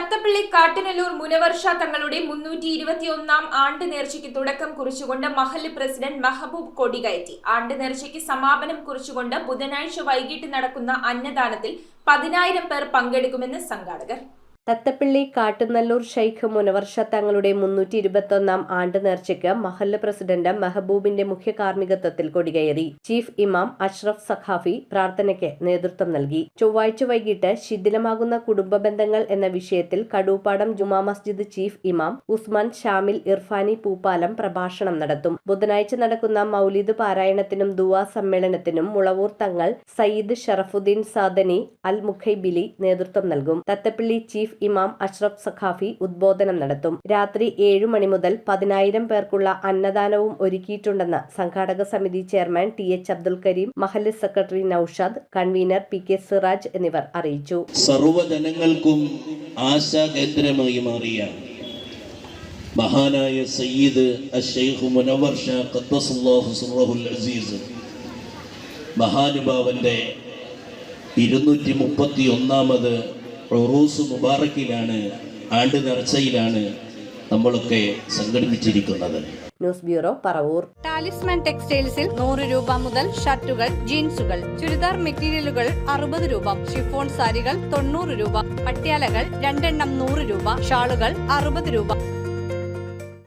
തത്തപ്പള്ളി കാട്ടിനല്ലൂർ മുനവർഷ തങ്ങളുടെ മുന്നൂറ്റി ഇരുപത്തിയൊന്നാം ആണ്ട് നേർച്ചയ്ക്ക് തുടക്കം കുറിച്ചുകൊണ്ട് മഹല്ല് പ്രസിഡന്റ് മെഹബൂബ് കൊടികയറ്റി. ആണ്ട് നേർച്ചയ്ക്ക് സമാപനം കുറിച്ചുകൊണ്ട് ബുധനാഴ്ച വൈകിട്ട് നടക്കുന്ന അന്നദാനത്തിൽ പതിനായിരം പേർ പങ്കെടുക്കുമെന്ന് സംഘാടകർ. തത്തപ്പള്ളി കാട്ടുനല്ലൂർ ഷെയ്ഖ് മുനവർഷ തങ്ങളുടെ മുന്നൂറ്റി ഇരുപത്തൊന്നാം ആണ്ട് നേർച്ചയ്ക്ക് മഹല്ല് പ്രസിഡന്റ് മെഹബൂബിന്റെ മുഖ്യ കാർമ്മികത്വത്തിൽ കൊടികയറി. ചീഫ് ഇമാം അഷ്റഫ് സഖാഫി പ്രാർത്ഥനയ്ക്ക് നേതൃത്വം നൽകി. ചൊവ്വാഴ്ച വൈകിട്ട് ശിഥിലമാകുന്ന കുടുംബ ബന്ധങ്ങൾ എന്ന വിഷയത്തിൽ കടൂപ്പാടം ജുമാ മസ്ജിദ് ചീഫ് ഇമാം ഉസ്മാൻ ഷാമിൽ ഇർഫാനി പൂപ്പാലം പ്രഭാഷണം നടത്തും. ബുധനാഴ്ച നടക്കുന്ന മൗലിദ് പാരായണത്തിനും ദുവാ സമ്മേളനത്തിനും മുളവൂർ തങ്ങൾ സയ്യിദ് ഷറഫുദ്ദീൻ സാദനി അൽ മുഖൈബിലി നേതൃത്വം നൽകും. തത്തപ്പിള്ളി ചീഫ് ഇമാം അഷ്റഫ് സഖാഫി ഉദ്ബോധനം നടത്തും. രാത്രി ഏഴു മണി മുതൽ പതിനായിരം പേർക്കുള്ള അന്നദാനവും ഒരുക്കിയിട്ടുണ്ടെന്ന് സംഘാടക സമിതി chairman T H Abdul Karim മഹല്ല് secretary Naushad convener P K Siraj എന്നിവർ അറിയിച്ചു. സർവജനങ്ങൾക്കും ആശാകേന്ദ്രമായി മാറിയ മഹാനായ സയ്യിദ് മുനവർ ഷാ മഹാനുഭാവന്റെ ഇരുന്നൂറ്റി മുപ്പത്തി ഒന്നാമത് റൊറൂസ് മുബാറക്കിലാണ് ആണ്ട് നേർച്ചയിലാണ് നമ്മളൊക്കെ സംഘടിപ്പിച്ചിരിക്കുന്നത്. News bureau Paravur. ടാലിസ്മാൻ ടെക്സ്റ്റൈൽസിൽ നൂറ് രൂപ മുതൽ ഷർട്ടുകൾ ജീൻസുകൾ ചുരിദാർ മെറ്റീരിയലുകൾ അറുപത് രൂപ ഷിഫോൺ സാരികൾ തൊണ്ണൂറ് രൂപ പട്യാലകൾ രണ്ടെണ്ണം നൂറ് രൂപ ഷാളുകൾ അറുപത് രൂപ.